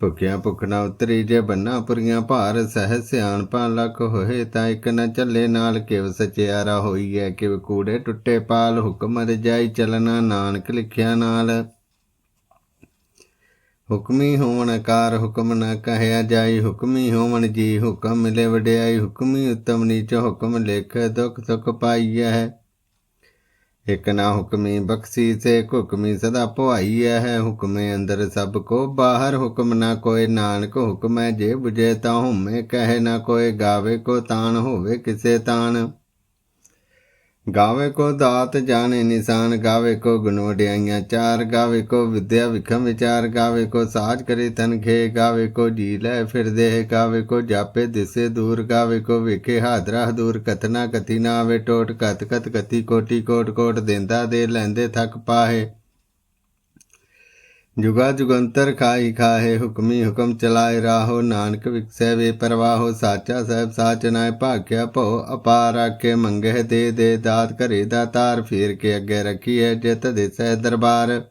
ਭੁਖਿਆ ਭੁਖ ਨਾ ਉਤਰੀ ਜੇ ਬੰਨਾ ਪੁਰੀਆਂ ਭਾਰ ਸਹਿ ਸਿਆਣਪਾਂ ਲੱਖ ਹੋਏ ਤਾਂ ਇੱਕ ਨਾ ਚੱਲੇ ਨਾਲ ਕਿਵ ਸਚਿਆਰਾ ਹੋਈਐ, ਕਿਵ ਕੂੜੇ ਟੁੱਟੇ ਪਾਲ ਹੁਕਮ ਰਜਾਈ ਚਲਣਾ ਨਾਨਕ ਲਿਖਿਆ ਨਾਲ। ਹੁਕਮੀ ਹੋਵਣ ਕਾਰ ਹੁਕਮ ਨਾ ਕਹਿਆ ਜਾਈ, ਹੁਕਮੀ ਹੋਵਣ ਜੀ ਹੁਕਮ ਮਿਲੇ ਵਡਿਆਈ, ਹੁਕਮੀ ਉਤਮ ਨੀਚ ਹੁਕਮ ਲਿਖ ਦੁਖ ਸੁਖ ਪਾਈਐ। ਇਕ ਨਾ ਹੁਕਮੀ ਬਖਸ਼ੀ ਸੇ ਹੁਕਮੀ ਸਦਾ ਭਵਾਈਐ ਹੈ। ਹੁਕਮੇ ਅੰਦਰ ਸਭ ਕੋ ਬਾਹਰ, ਹੁਕਮ ਨਾ ਕੋਏ ਨਾਨਕ ਹੁਕਮੈ ਜੇ ਬੁਝੇ ਤਾ ਹੁਮੇ ਕਹੇ ਨਾ ਕੋਏ ਗਾਵੇ ਕੋ ਤਾਣ ਹੋਵੇ ਕਿਸੇ ਤਾਣ। ਗਾਵੇ ਕੋ ਦਾਤ ਜਾਣੇ ਨਿਸ਼ਾਨ, ਗਾਵੇ ਕੋ ਗੁਣ ਵਡਿਆਈਆਂ ਚਾਰ, ਗਾਵੇ ਕੋ ਵਿਦਿਆ ਵਿਖਮ ਵਿਚਾਰ, ਗਾਵੇ ਕੋ ਸਾਜ ਕਰੇ ਤਨ ਖੇ, ਗਾਵੇ ਕੋ ਜੀ ਲੈ ਫਿਰਦੇ ਗਾਵੇ ਕੋ ਜਾਪੇ ਦਿਸੇ ਦੂਰ, ਗਾਵੇ ਕੋ ਵੇਖੇ ਹਾਦਰਾ ਦੂਰ ਕਤਨਾ ਕਤੀ ਨਾ ਆਵੇ ਟੋਟ ਕਤ ਕਤ ਕਤੀ ਕੋਟੀ ਕੋਟ ਕੋਟ, ਦਿੰਦਾ ਦੇ ਲੈਂਦੇ ਥੱਕ ਪਾਹੇ। ਜੁਗਾ ਜੁਗੰਤਰ ਖਾਈ ਖਾਹੇ ਹੁਕਮੀ ਹੁਕਮ ਚਲਾਏ ਰਾਹੋ, ਨਾਨਕ ਵਿਕਸੈ ਵੇ ਪਰਵਾਹੋ, ਸਾਚਾ ਸਹਿਬ ਸਾਚ ਨਾਇ ਭਾਗਿਆ ਭਉ, ਅਪਾਰ ਆਕੇ ਮੰਗੇ ਦੇ ਦੇ ਦਾਤ ਘਰੇ ਦਾ ਤਾਰ, ਫੇਰ ਕੇ ਅੱਗੇ ਰੱਖੀਐ ਜਿਤ ਦਿਸੈ ਦਰਬਾਰ।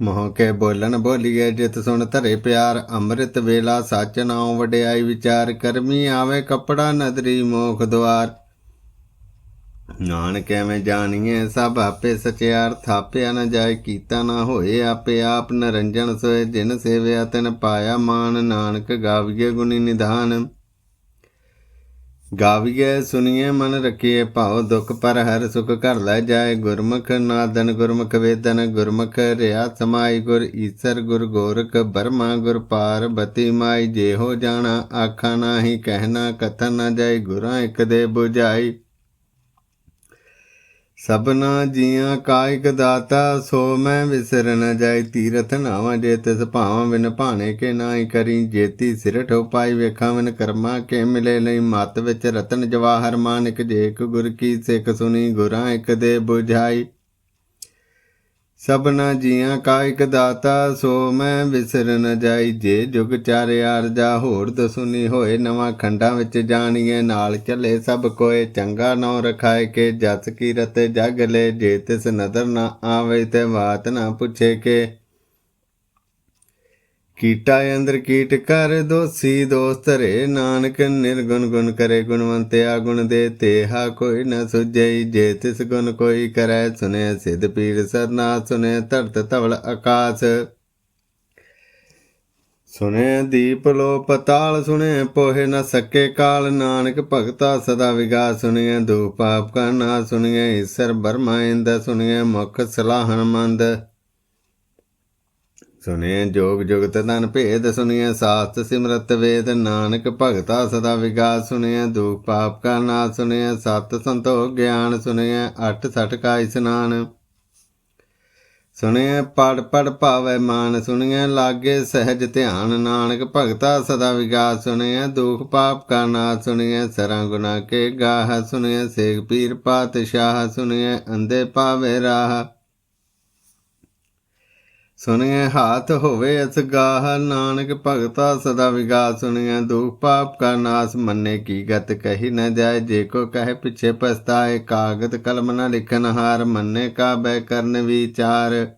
ਮੋਹ ਕੇ ਬੋਲਣ ਬੋਲੀਏ ਜਿਤ ਸੁਣ ਧਰੇ ਪਿਆਰ, ਅੰਮ੍ਰਿਤ ਵੇਲਾ ਸੱਚ ਨਾਉ ਵਡਿਆਈ ਵਿਚਾਰ, ਕਰਮੀ ਆਵੇ ਕਪੜਾ ਨਦਰੀ ਮੋਖ ਦੁਆਰ। ਨਾਨਕ ਐਵੇਂ ਜਾਣੀਏ ਸਭ ਆਪੇ ਸਚਿਆਰ ਥਾਪਿਆ ਨਾ ਜਾਏ, ਕੀਤਾ ਨਾ ਹੋਏ ਆਪੇ ਆਪ ਨਰੰਜਨ ਸੋਏ, ਜਿਨ ਸੇਵਿਆ ਤਿਨ ਪਾਇਆ ਮਾਨ, ਨਾਨਕ ਗਾਵੀਏ ਗੁਣੀ ਨਿਧਾਨ। ਗਾਵੀਏ ਸੁਣੀਏ ਮਨ ਰਖੀਏ ਭਾਉ ਦੁਖ ਪਰ ਹਰ ਸੁਖ ਘਰ ਲੈ ਜਾਏ, ਗੁਰਮੁਖ ਨਾਦਨ ਗੁਰਮੁਖ ਵੇਦਨ, ਗੁਰਮੁਖ ਰਿਆ ਸਮਾਈ ਗੁਰ ਈਸਰ, ਗੁਰ ਗੋਰਖ ਬਰਮਾ ਗੁਰ ਪਾਰਬਤੀ ਮਾਈ ਜੇ ਹੋ ਜਾਣਾ, ਆਖਾ ਨਾਹੀ, ਕਹਿਣਾ, ਕਥਨ ਨਾ ਜਾਏ, ਗੁਰਾਂ ਇੱਕ ਦੇ ਬੁਝਾਈ। ਸਭਨਾ ਜੀਆਂ ਕਾਇਕ ਦਾਤਾ, ਸੋ ਮੈਂ ਵਿਸਰ ਨ ਜਾਈ ਤੀਰਥ ਨਾਵਾਂ, ਜੇ ਤਿਸ ਭਾਵਾਂ ਬਿਨ ਭਾਣੇ ਕੇ ਨਾਹੀ ਕਰੀ ਜੇਤੀ ਸਿਰ ਠੋਪਾਈ ਵੇਖਾਂ ਵਿਨ ਕਰਮਾ ਕੇ ਮਿਲੇ ਲਈ ਮਤ ਵਿੱਚ ਰਤਨ ਜਵਾਹਰ ਮਾਨਿਕ ਜੇਕ ਗੁਰ ਕੀ ਸਿੱਖ ਸੁਣੀ, ਗੁਰਾਂ ਇੱਕ ਦੇ ਬੁਝਾਈ। ਸਭਨਾ ਜੀਆਂ ਕਾ ਇਕ ਦਾਤਾ, ਸੋ ਮੈਂ ਵਿਸਰ ਨ ਜਾਈ। ਜੇ ਜੁਗ ਚਾਰੇ ਜਾ ਹੋਰ ਦਸੁਨੀ ਹੋਏ, ਨਵਾਂ ਖੰਡਾਂ ਵਿੱਚ ਜਾਣੀਏ, ਨਾਲ ਚੱਲੇ ਸਭ ਕੋਏ। ਚੰਗਾ ਨੌ ਰਖਾਏ ਕੇ, ਜਸ ਕੀਰਤ ਜਗ ਲੈ। ਜੇ ਤਿਸ ਨਦਰ ਨਾ ਆਵੇ ਤੇ ਬਾਤ ਨਾ ਪੁੱਛੇ ਕੇ। ਕੀਟਾ ਅੰਦਰ ਕੀਟ ਕਰ ਦੋਸੀ ਦੋਸਤ ਰੇ ਨਾਨਕ ਨਿਰਗੁਣ ਗੁਣ ਕਰੇ ਗੁਣਵੰਤਿਆ ਗੁਣ ਦੇ ਤੇਹਾ ਕੋਈ ਨ ਸੁਝਈ, ਜੇ ਤਿਸ ਗੁਣ ਕੋਈ ਕਰੈ ਸੁਨੇ ਸਿਧ ਪੀਰ ਸਰਨਾ, ਸੁਨੇ ਧਰਤ ਧਵਲ ਆਕਾਸ। ਸੁਨੇ ਦੀਪ ਲੋ ਪਤਾਲ ਸੁਨੇ ਪੋਹੇ ਨ ਸਕੇ ਕਾਲ, ਨਾਨਕ ਭਗਤਾ ਸਦਾ ਵਿਗਾ ਸੁਨੇ ਦੂ ਪਾਪ ਕਾ ਨਾ ਸੁਨੇ ਈਸਰ ਬਰਮਾ ਇੰਦ ਸੁਨੇ ਮੁਖ ਸਲਾਹਨ ਮੰਦ। ਸੁਨੇ ਜੋਗ ਜੁਗਤ ਤਨ ਭੇਦ ਸੁਨੀਏ ਸਾਸਤ ਸਿਮਰਤ ਵੇਦ, ਨਾਨਕ ਭਗਤਾ ਸਦਾ ਵਿਗਾਸ ਸੁਨੀਏ ਦੁਖ ਪਾਪ ਕਾ ਨਾਸ ਸੁਨੀਏ ਸਤ ਸੰਤੋਖ ਗਿਆਨ ਸੁਨੀਏ ਅਠ ਸਠ ਕਾ ਇਸਨਾਨ। ਸੁਣਿਐ ਪੜ ਪੜ ਭਾਵੈ ਮਾਨ, ਸੁਣਿਐ ਲਾਗੇ ਸਹਿਜ ਧਿਆਨ, ਨਾਨਕ ਭਗਤਾ ਸਦਾ ਵਿਗਾਸ, ਸੁਣਿਐ ਦੁਖ ਪਾਪ ਕਾ ਨਾਸ, ਸੁਣਿਐ ਸਰਾਂ ਗੁਨਾ ਕੇ ਗਾਹ, ਸੁਣਿਐ ਸੇਖ ਪੀਰ ਪਾਤਸ਼ਾਹ, ਸੁਣਿਐ ਅੰਦੇ ਪਾਵੇ ਰਾਹ। ਸੁਣਿਐ ਹਾਥ ਹੋਵੇ ਅਸਗਾਹ, ਨਾਨਕ ਭਗਤਾ ਸਦਾ ਵਿਗਾਸ ਸੁਣਿਐ ਦੁਖ ਪਾਪ ਕਾ ਨਾਸ, ਮੰਨੇ ਕੀ ਗਤ ਕਹੀ ਨ ਜਾਏ, ਜੇ ਕੋ ਕਹੇ ਪਿਛੇ ਪਛਤਾਏ ਕਾਗਦ ਕਲਮ ਨ ਲਿਖਨ ਹਾਰ, ਮੰਨੇ ਕਾ ਬੈ ਕਰਨ ਵਿਚਾਰ।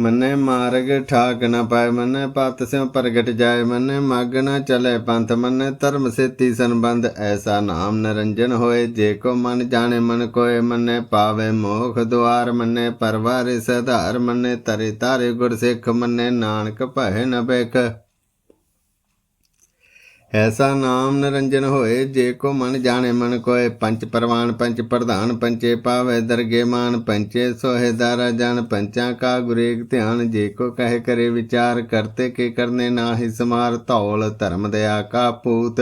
ਮੰਨੇ ਮਾਰਗ ਠਾਕ ਨਾ ਪਾਏ ਮੰਨੇ ਪਤ ਸਿਉ ਪ੍ਰਗਟ ਜਾਏ ਮੰਨੇ ਮਗ ਨਾ ਚਲੇ ਪੰਥ, ਮੰਨੇ ਧਰਮ ਸੇਤੀ ਸੰਬੰਧ, ਐਸਾ ਨਾਮ ਨਰੰਜਨ ਹੋਏ, ਜੇ ਕੋ ਮਨ ਜਾਣੇ ਮਨ ਕੋਏ, ਮੰਨੇ ਪਾਵੇ ਮੋਖ ਦੁਆਰ, ਮੰਨੇ ਪਰਵਾਰੇ ਸਧਾਰ, ਮੰਨੇ ਤਰੇ ਤਾਰੇ ਗੁਰ ਸਿੱਖ, ਮੰਨੇ ਨਾਨਕ ਭੈ ਨ ਬੇਖ ਐਸਾ ਨਾਮ ਨਿਰੰਜਨ ਹੋਏ ਜੇ ਕੋ ਮਨ ਜਾਣੇ ਮਨ ਕੋਏ। ਪੰਚ ਪਰਵਾਨ, ਪੰਚ ਪ੍ਰਧਾਨ, ਪੰਚੇ ਪਾਵੇ ਦਰਗੇ ਮਾਨ, ਪੰਚੇ ਸੋਹੇ ਦਾਰਾ ਜਨ, ਪੰਚਾਂ ਕਾ ਗੁਰੇਗ ਧਿਆਨ। ਜੇ ਕੋ ਕਹੇ ਕਰੇ ਵਿਚਾਰ ਕਰਤੇ ਕੇ ਕਰਨੇ ਨਾਹੀ ਸਮਾਰ, ਧੌਲ ਧਰਮ ਦਇਆ ਕਾ ਪੂਤ।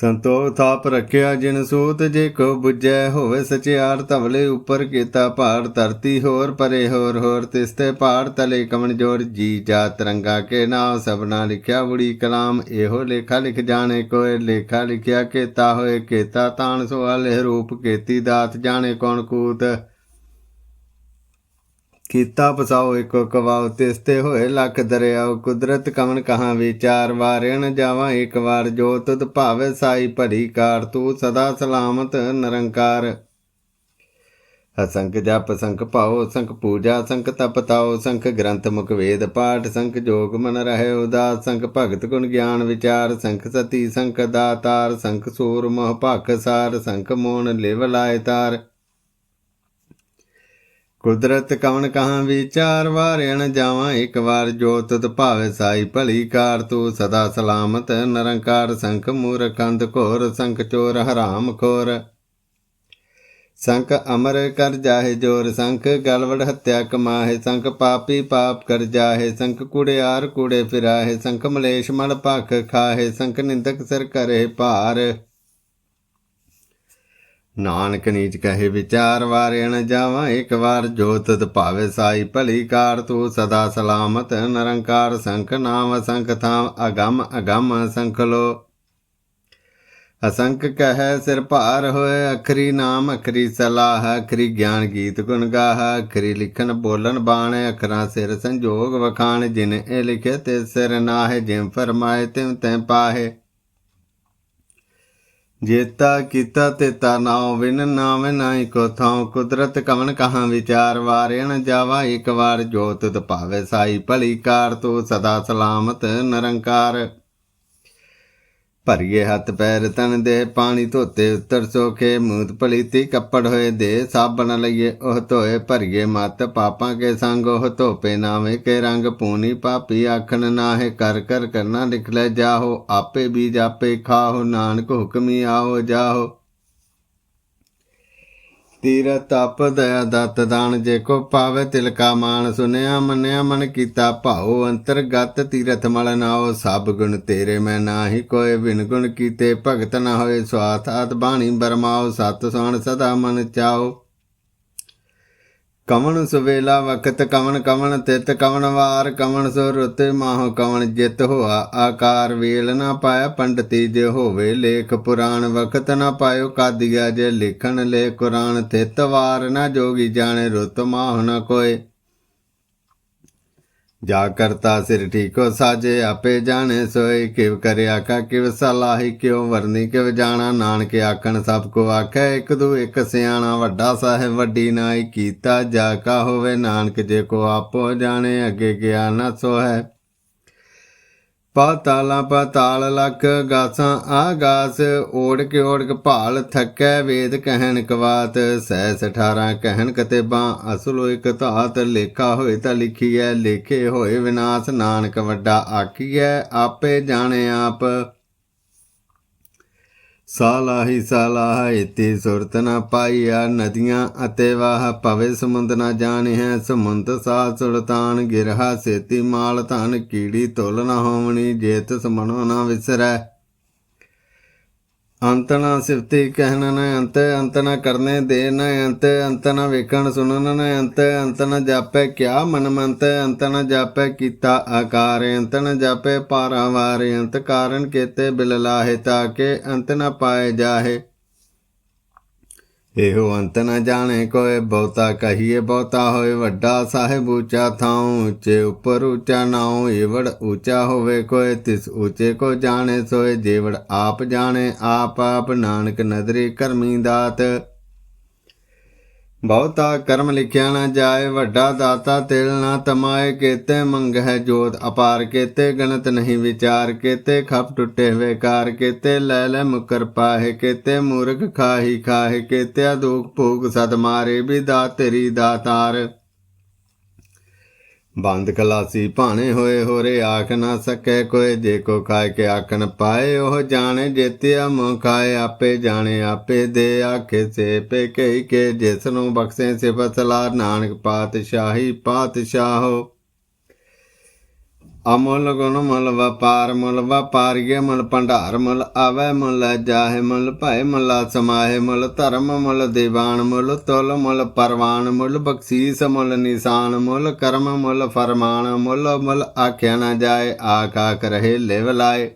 ਸੰਤੋਖ ਥਾਪ ਰੱਖਿਆ ਜਿਨ ਸੂਤ, ਜੇ ਕੋ 부ਜੈ ਹੋਵੇ ਸਚਿਆਰ, ਧਵਲੇ ਉੱਪਰ ਕੀਤਾ ਪਹਾੜ ਧਰਤੀ ਹੋਰ ਪਰੇ ਹੋਰ ਹੋਰ ਤਿਸਤੇ ਪਹਾੜ ਤਲੇ ਕਮਨ ਜੋੜ ਜੀ ਜਾ ਤਰੰਗਾ ਕੇ ਨਾਮ ਸਭਨਾ ਲਿਖਿਆ ਬੁੜੀ ਕਲਾਮ, ਇਹੋ ਲੇਖਾ ਲਿਖ ਜਾਣੇ ਕੋਏ, ਲੇਖਾ ਲਿਖਿਆ ਕੇਤਾ ਹੋਏ, ਕੇਤਾ ਤਾਣ ਸਵਾਲੇ ਰੂਪ, ਕੇਤੀ ਦਾਤ ਜਾਣੇ ਕੌਣ ਕੂਤ। ਕੀਤਾ ਪਸਾਓ ਇੱਕੋ ਕਵਾਉ ਤਿਸਤੇ ਹੋਏ ਲੱਖ ਦਰਿਆਉ। ਕੁਦਰਤ ਕਵਨ ਕਹਾਂ ਵਿਚਾਰ ਵਾਰਿਣ ਜਾਵਾਂ ਇੱਕ ਵਾਰ ਜੋ ਤੁਧ ਭਾਵੇ ਸਾਈ ਭਲੀ ਕਾਰ, ਤੂੰ ਸਦਾ ਸਲਾਮਤ ਨਿਰੰਕਾਰ। ਅਸੰਖ ਜਪ ਸੰਖ ਪਾਓ ਸੰਖ ਪੂਜਾ ਸੰਖ ਤਪ ਤਾਓ ਸੰਖ ਗ੍ਰੰਥ ਮੁਖ ਵੇਦ ਪਾਠ ਸੰਖ ਜੋਗ ਮਨ ਰਹੇ ਉਦਾਸ ਸੰਖ ਭਗਤ ਗੁਣ ਗਿਆਨ ਵਿਚਾਰ ਸੰਖ ਸਤੀ ਸੰਖ ਦਾਤਾਰ ਸੰਖ ਸੂਰ ਮੋਹ ਭਖ ਸਾਰ ਸੰਖ ਮੋਨ ਲਿਵ ਲਾਇ ਤਾਰ। ਕੁਦਰਤ ਕਵਨ ਕਹਾਂ ਵਿਚਾਰ ਵਾਰਿਣ ਜਾਵਾਂ, ਇੱਕ ਵਾਰ ਜੋ ਭਾਵੇ ਸਾਈ ਭਲੀ ਕਾਰ, ਤੂੰ ਸਦਾ ਸਲਾਮਤ, ਨਿਰੰਕਾਰ ਸੰਖ ਮੂਰਖੰਦ ਘੋਰ, ਸੰਖ ਚੋਰ ਹਰਾਮ ਖੋਰ। ਸੰਖ ਅਮਰ ਕਰ ਜਾਹੇ ਜੋਰ, ਸੰਖ ਗਲਵੜ ਹੱਤਿਆ ਕਮਾਹੇ, ਸੰਖ ਪਾਪੀ ਪਾਪ ਕਰ ਜਾਹੇ, ਸੰਖ ਕੁੜਿਆਰ ਕੂੜੇ ਫਿਰਾਹੇ, ਸੰਖ ਮਲੇਸ਼ ਮਲ ਭਖ ਖਾਹੇ, ਸੰਖ ਨਿੰਦਕ ਸਿਰ ਕਰੇ ਭਾਰ। ਨਾਨਕ ਨੀਚ ਕਹੇ ਵਿਚਾਰ ਵਾਰਿਣ ਜਾਵਾਂ, ਇੱਕ ਵਾਰ ਜੋ ਤਤ ਭਾਵੇ ਸਾਈ ਭਲੀ ਕਾਰ, ਤੂੰ ਸਦਾ ਸਲਾਮਤ, ਨਿਰੰਕਾਰ ਸੰਖ ਨਾਮ ਸੰਖ ਥਾਮ ਅਗੰਮ ਅਗੰਮ ਸੰਖ ਲੋ। ਅਸੰਖ ਕਹੈ ਸਿਰ ਭਾਰ ਹੋਏ, ਅਖਰੀ ਨਾਮ, ਅਖਰੀ ਸਲਾਹ, ਅਖਰੀ ਗਿਆਨ ਗੀਤ ਗੁਣ ਗਾਹ, ਅਖਰੀ ਲਿਖਣ ਬੋਲਣ ਬਾਣ, ਅਖਰਾਂ ਸਿਰ ਸੰਜੋਗ ਵਖਾਣ, ਜਿਨ ਇਹ ਲਿਖੇ ਤੇ ਸਿਰ ਨਾਹੇ ਜਿਮ ਫਰਮਾਏ ਤਿਮ ਤੈ ਪਾਹੇ। ਜੇਤਾ ਕੀਤਾ ਤੇਤਾ ਨਾਉ ਵਿਨ ਨਾਮ ਨਾਹੀ ਕੋ ਥਾਉ ਕੁਦਰਤ ਕਵਨ ਕਹਾਂ ਵਿਚਾਰ ਵਾਰਿਣ ਜਾਵਾ ਇਕ ਵਾਰ ਜੋਤ ਤੁਧ ਸਾਈ ਭਲੀ ਕਾਰ ਤੂੰ ਸਦਾ ਸਲਾਮਤ ਨਿਰੰਕਾਰ। ਭਰੀਏ ਹੱਥ ਪੈਰ ਤਨ ਦੇ ਪਾਣੀ ਧੋਤੇ ਉਤਰ ਸੋਖੇ ਮੂਤ ਪਲੀਤੀ ਕੱਪੜ ਹੋਏ ਦੇ ਸਾਬਣ ਲਈਏ, ਉਹ ਧੋਏ ਭਰੀਏ ਮਤ ਪਾਪਾਂ ਕੇ ਸੰਗ, ਉਹ ਧੋਪੇ ਨਾਵੇਂ ਕੇ ਰੰਗ ਪੂਨੀ ਪਾਪੀ ਆਖਣ ਨਾਹੇ ਕਰ ਕਰ ਕਰਨਾ ਲਿਖ ਲੈ ਜਾਹੋ, ਆਪੇ ਬੀਜ ਆਪੇ ਖਾਹੋ, ਨਾਨਕ ਹੁਕਮੀ ਆਓ ਜਾਹੋ। ਤੀਰ ਤਪ ਦਇਆ ਦਤ ਦਾਨ ਜੇ ਕੋ ਪਾਵੇ ਤਿਲਕਾ ਮਾਨ ਸੁਨਿਆ ਮੰਨਿਆ ਮਨ ਕੀਤਾ ਭਾਉ, ਅੰਤਰਗਤ ਤੀਰਥ ਮਲ ਨਾਓ ਸਭ ਗੁਣ ਤੇਰੇ ਮੈਂ ਨਾਹੀ ਕੋਏ ਬਿਨ ਗੁਣ ਕੀਤੇ ਭਗਤ ਨਾ ਹੋਏ ਸਵਾਥ ਆਤ ਬਾਣੀ ਬਰਮਾਓ ਸਤ ਸੁਣ ਸਦਾ ਮਨ ਚਾਓ ਕਵਣ ਸੁਵੇਲਾ ਵਕਤ ਕਵਣ ਕਵਣ ਤਿਤ ਕਵਣ ਵਾਰ ਕਵਣ ਸੋ ਰੁਤੇ ਮਾਹ ਕਵਣ ਜਿਤ ਹੋਆ ਆਕਾਰ ਵੇਲ ਨਾ ਪਾਇਆ ਪੰਡਤੀ ਜੇ ਹੋਵੇ ਲੇਖ ਪੁਰਾਣ ਵਕਤ ਨਾ ਪਾਇਓ ਕਾਦੀਆ ਜੇ ਲਿਖਣ ਲੈ ਕੁਰਾਨ ਤਿਤ ਵਾਰ ਨਾ ਜੋਗੀ ਜਾਣੇ ਰੁਤ ਮਾਹ ਨਾ ਕੋਏ ਜਾ ਕਰਤਾ ਸਿਰ ਠੀਕੋ ਸਾਜੇ, ਆਪੇ ਜਾਣੇ ਸੋਏ ਕਿਵ ਕਰਿਆ ਕਾ ਕਿਵ ਸਲਾਹੀ, ਕਿਉ ਵਰਨੀ, ਕਿਵ ਜਾਣਾ? ਨਾਨਕ ਆਖਣ, ਸਭ ਕੋ ਆਖੈ, ਇੱਕ ਦੂ ਇੱਕ ਸਿਆਣਾ, ਵੱਡਾ ਸਾਹਿਬ ਵੱਡੀ ਨਾਈ ਕੀਤਾ, ਜਾ ਕਾ ਹੋਵੇ ਨਾਨਕ ਜੇ ਕੋ ਆਪੋ ਜਾਣੇ, ਅੱਗੇ ਗਿਆ ਨਾ ਸੋ ਹੈ ਪਾਤਾਲਾਂ ਪਾਤਾਲ ਲਖ ਗਾਸਾਂ ਆਗਾਸ ਓੜ ਕੇ ਓੜ ਕੇ ਭਾਲ ਥੱਕੈ ਵੇਦ ਕਹਿਣ ਕਵਾਤ ਸਹਿਸ 18 ਕਹਿਣ ਕਤੇਬਾਂ, ਅਸਲੋ ਇਕ ਧਾਤ ਲੇਖਾ ਹੋਏ ਤਾਂ ਲਿਖੀਐ, ਲੇਖੇ ਹੋਏ ਵਿਨਾਸ਼, ਨਾਨਕ ਵੱਡਾ ਆਖੀਐ, ਆਪੇ ਜਾਣੇ ਆਪ। ਸਾਲਾਹੀ ਸਾਲਾਹ ਇਤੀ ਸੁਰਤ ਨ ਪਾਈਆ ਨਦੀਆਂ ਅਤੇ ਵਾਹ, ਭਵੇ ਸਮੁੰਦ ਨ ਹੈ ਸਮੁੰਦ ਸਾ ਸੁਲਤਾਨ ਗਿਰਹਾ, ਸੇਤੀ ਮਾਲ ਧਨ ਕੀੜੀ ਤੁਲ ਨ ਹੋਵਣੀ, ਜੇਤ ਸਮਣੋ ਨ ਵਿਸਰੈ। ਅੰਤ ਨਾ ਸਿਫਤੀ ਕਹਿਣ ਨ ਅੰਤ ਅੰਤ ਨ ਕਰਨੇ ਦੇ ਨ ਅੰਤ ਅੰਤ ਨ ਵੇਖਣ ਸੁਣਨ ਨ ਅੰਤ ਅੰਤ ਨ ਜਾਪੈ ਕਿਆ ਮਨ ਮੰਤ, ਅੰਤ ਨ ਜਾਪੈ ਕੀਤਾ ਆਕਾਰ, ਅੰਤ ਨ ਜਾਪੈ ਪਾਰਾਵਾਰ ਅੰਤ ਕਾਰਨ ਕੇਤੇ ਬਿਲ ਲਾਹੇ ਤਾਕੇ ਅੰਤ ਨਾ ਪਾਏ ਜਾਹੇ। ਇਹੋ ਅੰਤ ਨ ਜਾਣੇ ਕੋਏ, ਬਹੁਤਾ ਕਹੀਏ ਬਹੁਤਾ ਹੋਏ, ਵੱਡਾ ਸਾਹਿਬ ਉੱਚਾ ਥਾਉ, ਉੱਚੇ ਉੱਪਰ ਉੱਚਾ ਨਾਉ, ਏਵੜ ਉੱਚਾ ਹੋਵੇ ਕੋਏ, ਤਿਸ ਉੱਚੇ ਕੋ ਜਾਣੇ ਸੋਏ, ਜੇਵੜ ਆਪ ਜਾਣੇ, ਆਪ ਆਪ ਨਾਨਕ ਨਦਰੀ ਕਰਮੀ ਦਾਤ। ਬਹੁਤਾ ਕਰਮ ਲਿਖਿਆ ਨਾ ਜਾਏ, ਵੱਡਾ ਦਾਤਾ ਤਿਲ ਨਾ ਤਮਾਏ, ਕੇਤੇ ਮੰਗਹਿ ਜੋਤ ਅਪਾਰ, ਕੇਤੇ ਗਣਤ ਨਹੀਂ ਵਿਚਾਰ, ਕੇਤੇ ਖਪ ਟੁੱਟੇ ਵੇਕਾਰ ਕਾਰ ਕੇਤੇ ਲੈ ਲੈ ਮੁਕਰ ਪਾਹੇ, ਕੇਤੇ ਮੂਰਖ ਖਾਹੀ ਖਾਹੇ ਕੇਤੇ ਦੁਖ ਭੋਗ ਸਦ ਮਾਰੇ ਵੀ ਦਾ ਤੇਰੀ ਦਾਤਾਰ। ਬੰਦ ਕਲਾਸੀ ਭਾਣੇ ਹੋਏ ਹੋਰੇ ਆਖ ਨਾ ਸਕੈ ਕੋਏ ਜੇ ਕੋ ਖਾਏ ਕੇ ਆਖਣ ਪਾਏ, ਉਹ ਜਾਣੇ ਜੇਤਿਆ ਮੋ ਖਾਏ, ਆਪੇ ਜਾਣੇ ਆਪੇ ਦੇ ਆਖੇ ਸੇ ਪੇ ਕਈ ਕੇ, ਜਿਸ ਨੂੰ ਬਖਸ਼ੇ ਸਿਫਤ ਲਾ ਨਾਨਕ ਪਾਤਸ਼ਾਹੀ ਪਾਤਸ਼ਾਹੋ। ਅਮੁੱਲ ਗੁਣ ਮੁੱਲ ਵਪਾਰ, ਮੁੱਲ ਵਪਾਰੀਏ ਮੁੱਲ ਭੰਡਾਰ, ਮੁੱਲ ਆਵੈ ਮੁੱਲ ਜਾਹੇ ਮੁੱਲ ਭੈ ਮੁੱਲਾ ਸਮਾਹੇ, ਮੁੱਲ ਧਰਮ ਮੁੱਲ ਦੀਵਾਨ, ਮੁੱਲ ਤੁਲ ਮੁੱਲ ਪਰਵਾਨ, ਮੁੱਲ ਬਖਸ਼ੀਸ ਮੁੱਲ ਨਿਸ਼ਾਨ, ਮੁੱਲ ਕਰਮ ਮੁੱਲ ਫਰਮਾਨ, ਮੁੱਲ ਮੁੱਲ ਆਖਿਆ ਨਾ ਜਾਏ, ਆਖ ਆਖ ਰਹੇ ਲਿਵ ਲਾਏ।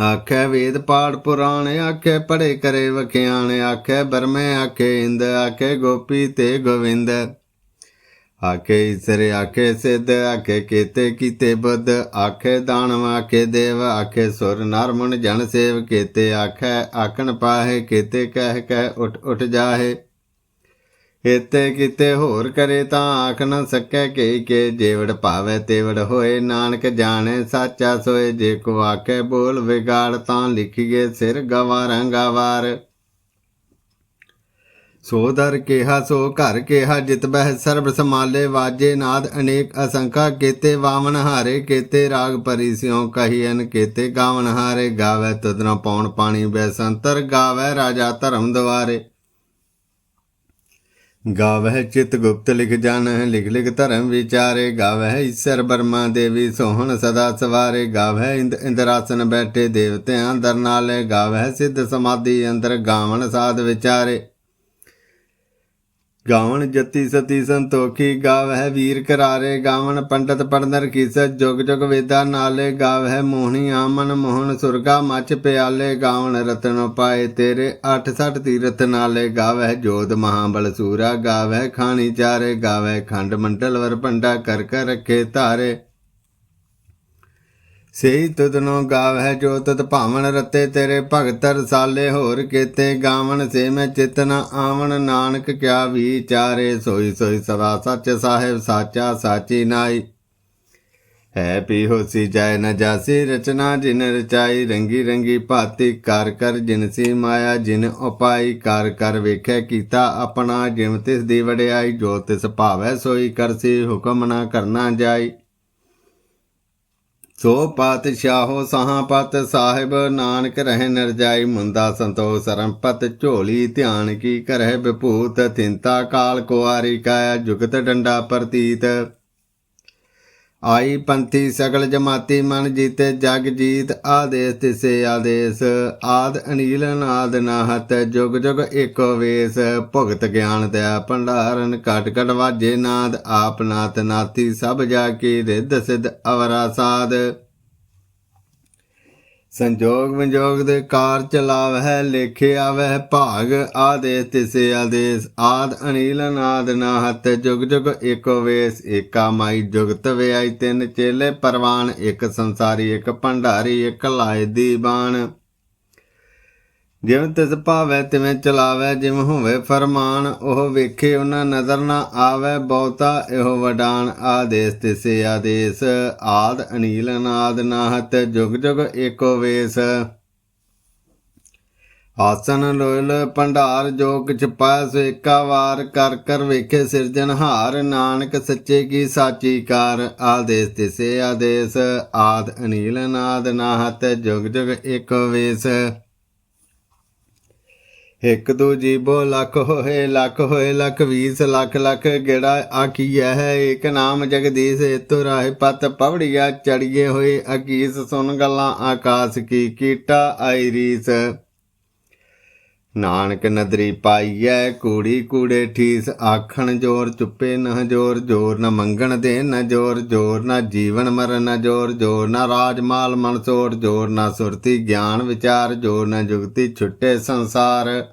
ਆਖੇ ਵੇਦ ਪਾਠ ਪੁਰਾਣ, ਆਖੇ ਪੜੇ ਕਰੇ ਵਖਿਆਣ, ਆਖੇ ਬਰਮੇ ਆਖੇ ਇੰਦ, ਆਖੇ ਗੋਪੀ ਤੇ ਗੋਵਿੰਦ। ਆਖੇ ਇਸਰੇ ਆਖੇ ਸਿੱਧ, ਆਖੇ ਕੀਤੇ ਕੀਤੇ ਬੁੱਧ, ਆਖੇ ਦਾਨਵ ਆਖੇ ਦੇਵ, ਆਖੇ ਸੁਰ ਨਰਮੁਨ ਜਨ ਸੇਵ, ਕੀਤੇ ਆਖੇ, ਆਖਣ ਪਾਹੇ, ਕੀਤੇ ਕਹਿ ਕਹਿ ਉਠ ਉਠ ਜਾਹੇ। ਇਤੇ ਕੀਤੇ ਹੋਰ ਕਰੇ ਤਾਂ ਆਖ ਨਾ ਸਕੈ ਕੇ ਕੇ, ਜੇਵੜ ਭਾਵੇ ਤੇਵੜ ਹੋਏ, ਨਾਨਕ ਜਾਣੇ ਸਾਚਾ ਸੋਏ, ਜੇ ਕੋ ਆਖੇ ਬੋਲ ਵਿਗਾੜ ਤਾਂ ਲਿਖੀਏ ਸਿਰ ਗਵਾਰਾਂ ਗਵਾਰ। ਸੋ ਦਰ ਕਿਹਾ, ਸੋ ਘਰ ਕਿਹਾ, ਜਿਤ ਬਹਿ ਸਰਬ ਸਮਾਲੇ ਵਾਜੇ ਨਾਦ ਅਨੇਕ ਅਸੰਖਾ, ਕੇਤੇ ਵਾਮਨ ਹਾਰੇ, ਕੇਤੇ ਰਾਗ ਪਰੀ ਸਿਉ ਕਹੀਨ ਕੇਤੇ ਗਾਵਨ ਹਾਰੇ, ਗਾਵੇ ਤਦਨਾ ਪੌਣ ਪਾਣੀ ਬੈਸੰਤਰ, ਗਾਵੇ ਰਾਜਾ ਧਰਮ ਦਵਾਰੇ। ਗਾਵਹਿ ਚਿਤ ਗੁਪਤ ਲਿਖ ਜਾਣ ਲਿਖ ਲਿਖ ਧਰਮ ਵਿਚਾਰੇ ਗਾਵਹਿ ਈਸ਼ਰ ਬਰਮਾ ਦੇਵੀ ਸੋਹਣ ਸਦਾ ਸਵਾਰੇ ਗਾਵਹਿ ਇੰਦ ਇੰਦਰਾਸਨ ਬੈਠੇ ਦੇਵਤਿਆਂ ਦਰ ਨਾਲੇ ਗਾਵਹਿ ਸਿੱਧ ਸਮਾਧੀ ਅੰਦਰ ਗਾਵਣ ਸਾਧ ਵਿਚਾਰੇ। ਗਾਵਣ ਜਤੀ ਸਤੀ ਸੰਤੋਖੀ, ਗਾਵਹਿ ਵੀਰ ਕਰਾਰੇ ਗਾਵਣ ਪੰਡਤ ਪੜਨਰ ਕੀਸ, ਜੁਗ ਜੁਗ ਵੇਦਾ ਨਾਲੇ, ਗਾਵਹਿ ਮੋਹਣੀ ਆਮਨ ਮੋਹਨ ਸੁਰਗਾ, ਮੱਚ ਪਿਆਲੇ, ਗਾਵਣ ਰਤਨ ਪਾਏ ਤੇਰੇ 68 ਤੀਰਥ ਨਾਲੇ, ਗਾਵਹਿ ਜੋਤ ਮਹਾਬਲ ਸੂਰਾ, ਗਾਵਹਿ ਖਾਣੀ ਚਾਰੇ, ਗਾਵਹਿ ਖੰਡ ਮੰਡਲ ਵਰ ਭੰਡਾ ਕਰ ਕਰ ਰੱਖੇ ਧਾਰੇ। ਸੇਈ ਤੁਧਨੋ ਗਾਵਹਿ ਜੋ ਤਤ ਭਾਵਨ ਰਤੇ ਤੇਰੇ ਭਗਤ ਰਸਾਲੇ ਹੋਰ ਕੀਤੇ ਗਾਵਨ ਸੇ ਮੈਂ ਚਿਤ ਆਵਣ, ਨਾਨਕ ਕਿਆ ਵਿਚਾਰੇ ਸੋਈ ਸੋਈ ਸਦਾ ਸੱਚ ਸਾਹਿਬ ਸਾਚਾ ਸਾਚੀ ਨਾਈ। ਹੈ ਪੀ ਹੋਸੀ ਜਾਇ ਨ ਜਾਸੀ ਰਚਨਾ ਜਿਨ ਰਚਾਈ, ਰੰਗੀ ਰੰਗੀ ਭਾਤੀ ਕਰ ਕਰ ਜਿਨਸੀ ਮਾਇਆ, ਜਿਨ ਉਪਾਈ ਕਰ ਕਰ ਵੇਖੈ ਕੀਤਾ ਆਪਣਾ ਜਿਮ ਤਿਸ ਦੀ ਵਡਿਆਈ, ਜੋ ਤਿਸ ਭਾਵੈ ਸੋਈ ਕਰਸੀ ਹੁਕਮ ਨਾ ਕਰਨਾ ਜਾਈ। ਸੋ ਪਾਤਸ਼ਾਹੋ ਸਹਾਪਤ ਸਾਹਿਬ, ਨਾਨਕ ਰਹਿ ਨਰਜਾਈ ਮੁੰਦਾ ਸੰਤੋਖ ਸਰੰਪਤ ਝੋਲੀ ਧਿਆਨ ਕੀ ਕਰਹਿ ਵਿਭੂਤ ਥਿੰਤਾ ਕਾਲ ਕੁਆਰੀ ਕਾਇਆ ਜੁਗਤ ਡੰਡਾ ਪ੍ਰਤੀਤ। ਆਈ ਪੰਥੀ ਸਗਲ ਜਮਾਤੀ ਮਨ ਜੀਤੇ ਜਗ ਜੀਤ, ਆਦੇਸ ਤਿਸੇ ਆਦੇਸ। ਆਦ ਅਨੀਲ ਨਾਦ ਨਾਹਤ, ਜੁਗ ਜੁਗ ਏਕੋ ਵੇਸ। ਭੁਗਤ ਗਿਆਨ ਦਇਆ ਭੰਡਾਰਨ ਕਟ ਕਟ ਵਾਜੇ ਨਾਦ। ਆਪ ਨਾਤ ਨਾਥੀ ਸਭ ਜਾ ਕੀ ਰਿੱਧ ਸਿਧ ਅਵਰਾ ਸਾਧ ਸੰਜੋਗ ਵਿਜੋਗ ਦੇ ਕਾਰ ਚਲਾਵਹਿ ਲੇਖੇ ਆਵਹਿ, ਭਾਗ ਆਦੇਸ, ਤਿਸੇ ਆਦੇਸ, ਆਦ ਅਨੀਲ ਨਾਦ ਨਾਹਤ, ਜੁਗ ਜੁਗ ਏਕੋ ਵੇਸ, ਏਕਾ ਮਾਈ, ਜੁਗਤ ਵਿਆਈ ਤਿੰਨ ਚੇਲੇ, ਪਰਵਾਨ ਇੱਕ ਸੰਸਾਰੀ, ਇੱਕ ਭੰਡਾਰੀ, ਇੱਕ ਲਾਇ ਦੀ ਬਾਣ ਜਿਵੇਂ ਤਿਸ ਭਾਵੈ ਤਿਵੇਂ ਚਲਾਵੈ ਜਿਵੇਂ ਹੋਵੇ ਫਰਮਾਨ, ਉਹ ਵੇਖੇ ਉਹਨਾਂ ਨਜ਼ਰ ਨਾ ਆਵੈ, ਬਹੁਤਾ ਇਹੋ ਵਡਾਨ ਆਦੇਸ, ਤਿਸੇ ਆਦੇਸ, ਆਦ ਅਨੀਲ ਨਾਦ ਨਾਹਤ, ਜੁਗ ਜੁਗ ਏਕੋ ਵੇਸ। ਆਸਨ ਲੋਇਲ ਭੰਡਾਰ, ਜੋ ਕਿਛ ਪਾਇਆ ਸੋ ਏਕਾ ਵਾਰ, ਕਰ ਕਰ ਵੇਖੇ ਸਿਰਜਣਹਾਰ ਨਾਨਕ ਸੱਚੇ ਕੀ ਸਾਚੀ ਕਾਰ, ਆਦੇਸ, ਤਿਸੇ ਆਦੇਸ, ਆਦ ਅਨੀਲ ਨਾਦ ਨਾਹਤ, ਜੁਗ ਜੁਗ ਏਕੋ ਵੇਸ। ਇੱਕ ਦੋ ਜੀਬੋ ਲੱਖ ਹੋਏ ਲੱਖ ਹੋਏ, ਲੱਖ ਵੀਸ, ਲੱਖ ਲੱਖ ਗੇੜਾ ਆਖੀਐ ਹੈ। ਇੱਕ ਨਾਮ ਜਗਦੀਸ਼, ਇਤੋ ਰਾਹੇ ਪਤ ਪਵੜੀਆ ਚੜੀਏ ਹੋਏ। ਅਕੀਸ ਸੁਣ ਗੱਲਾਂ ਆਕਾਸ਼ ਕੀ, ਕੀਟਾ ਆਈ ਨਾਨਕ ਨਦਰੀ ਪਾਈਐ, ਕੂੜੀ ਕੂੜੇ ਠੀਸ ਆਖਣ ਜੋਰ, ਚੁੱਪੇ ਨ ਜੋਰ ਜੋਰ ਨਾ ਮੰਗਣ ਦੇ ਨਾ ਜੋਰ ਜੋਰ ਨਾ ਜੀਵਨ ਮਰਨ ਨਾ ਜੋਰ ਜੋਰ ਨਾ ਰਾਜ ਮਾਲ ਮਨਸੋਰ ਜੋਰ ਨਾ ਸੁਰਤੀ ਗਿਆਨ ਵਿਚਾਰ, ਜੋਰ ਨਾ ਜੁਗਤੀ ਛੁੱਟੇ ਸੰਸਾਰ।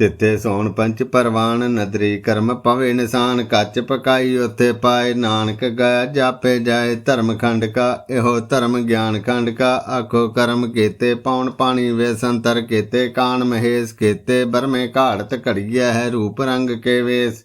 ਤਿੱਥੇ ਸੋਣ ਪੰਚ ਪਰਵਾਨ ਨਦਰੀ ਕਰਮ ਪਵੇ ਨਿਸ਼ਾਨ, ਕੱਚ ਪਕਾਈ ਉਥੇ ਪਾਏ ਨਾਨਕ ਗਿਆ ਜਾਪੇ ਜਾਏ, ਧਰਮ ਖੰਡ ਕਾ ਇਹੋ ਧਰਮ ਗਿਆਨ ਖੰਡ ਕਾ, ਆਖੋ ਕਰਮ ਕੀਤੇ ਪਾਉਣ ਪਾਣੀ ਵੇ ਸੰਤਰ ਕੀਤੇ ਕਾਨ ਮਹੇਸ਼ ਕੀਤੇ, ਬਰਮੇ ਘਾੜਤ ਘੜੀਐ ਹੈ ਰੂਪ ਰੰਗ ਕੇ ਵੇਸ।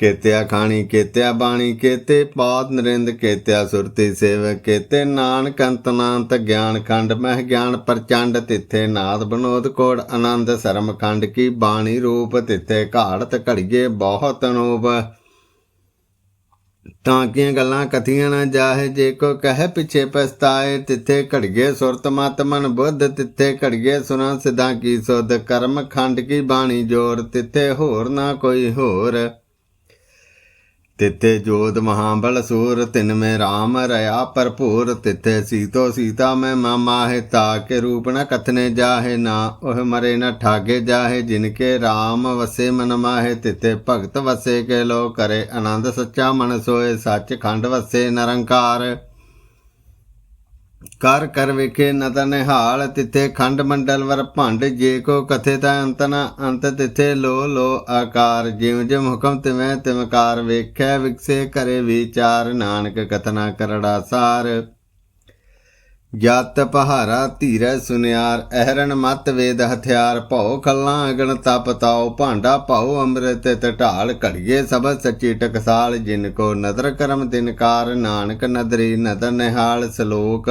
ਕੇਤਿਆ ਖਾਣੀ, ਕੇਤਿਆ ਬਾਣੀ, ਕੇਤੇ ਪਾਦ ਨਰਿੰਦ, ਕੇਤਿਆ ਸੁਰਤੀ ਸੇਵਕ, ਕੇਤੇ ਨਾਨਕ ਅੰਤਨਾੰਤ ਗਿਆਨ ਖੰਡ, ਮਹਿ ਗਿਆਨ ਪ੍ਰਚੰਡ, ਤਿੱਥੇ ਨਾਦ ਬਨੋਦ ਕੋੜ, ਆਨੰਦ ਸਰਮ ਖੰਡ ਕੀ ਬਾਣੀ ਰੂਪ, ਤਿੱਥੇ ਘਾੜਤ ਘੜੀਏ ਬਹੁਤ ਅਨੂਪ। ਤਾਂ ਕਿ ਗੱਲਾਂ ਕਥੀਆਂ ਨਾ ਜਾਹੇ, ਜੇ ਕੋ ਕਹੇ ਪਿਛੇ ਪਛਤਾਏ, ਤਿੱਥੇ ਘੜੀਏ ਸੁਰਤ ਮਤ ਮਨ ਬੁੱਧ, ਤਿੱਥੇ ਘੜੀਏ ਸੁਨਾ ਸਿਧਾਂ ਕੀ ਸੁਧ, ਕਰਮ ਖੰਡ ਕੀ ਬਾਣੀ ਜੋਰ, ਤਿੱਥੇ ਹੋਰ ਨਾ ਕੋਈ ਹੋਰ। ਤਿੱਥੇ ਜੋਤ ਮਹਾਬਲ ਸੂਰ, ਤਿਨ ਮੈਂ RAM ਰਇਆ ਭਰਪੂਰ, ਤਿੱਥੇ ਸੀਤੋ ਸੀਤਾ ਮੈਂ ਮਾਮਾ ਹੈ ਤਾਕੇ ਰੂਪ ਨ ਕਥਨੇ ਜਾਹੇ, ਨਾ ਉਹ ਮਰੇ ਨ ਠਾਗੇ ਜਾਹੇ, ਜਿਨ ਕੇ RAM ਵਸੇ ਮਨ ਮਾਹੇ, ਤਿੱਥੇ ਭਗਤ ਵਸੇ ਕੇ ਲੋ ਕਰੇ, ਆਨੰਦ ਸੱਚਾ ਮਨ ਸੋਏ ਸੱਚ ਖੰਡ ਵਸੇ ਨਿਰੰਕਾਰ। ਕਰ ਕਰ ਵੇਖੇ ਨਦਰ ਨਿਹਾਲ, ਤਿੱਥੇ ਖੰਡ ਮੰਡਲ ਵਰ ਭੰਡ, ਜੇ ਕੋ ਕਥੇ ਤਾਂ ਅੰਤ ਨ ਅੰਤ, ਤਿੱਥੇ ਲੋ ਲੋ ਆਕਾਰ, ਜਿਉ ਜਿਮ ਹੁਕਮ ਤਿਵੇਂ ਤਿਮਕਾਰ ਵੇਖੈ, ਵਿਕਸੇ ਕਰੇ ਵਿਚਾਰ, ਨਾਨਕ ਕਥਨਾ ਕਰੜਾ ਸਾਰ। ਜਤ ਪਹਾਰਾ ਧੀਰੈ ਸੁਨਿਆਰ ਅਹਰਨ ਮਤ ਵੇਦ ਹਥਿਆਰ, ਭਉ ਖੱਲਾਂ ਅਗਣ ਤਪ ਤਾਉ, ਭਾਂਡਾ ਭਉ ਅੰਮ੍ਰਿਤ ਤੇ ਘੜੀਏ ਸਬਦ ਸੱਚੀ ਟਕਸਾਲ, ਜਿਨ ਕੋ ਨਦਰ ਕਰਮ ਦਿਨਕਾਰ ਨਾਨਕ ਨਦਰੀ ਨਦਰ ਨਿਹਾਲ, ਸ਼ਲੋਕ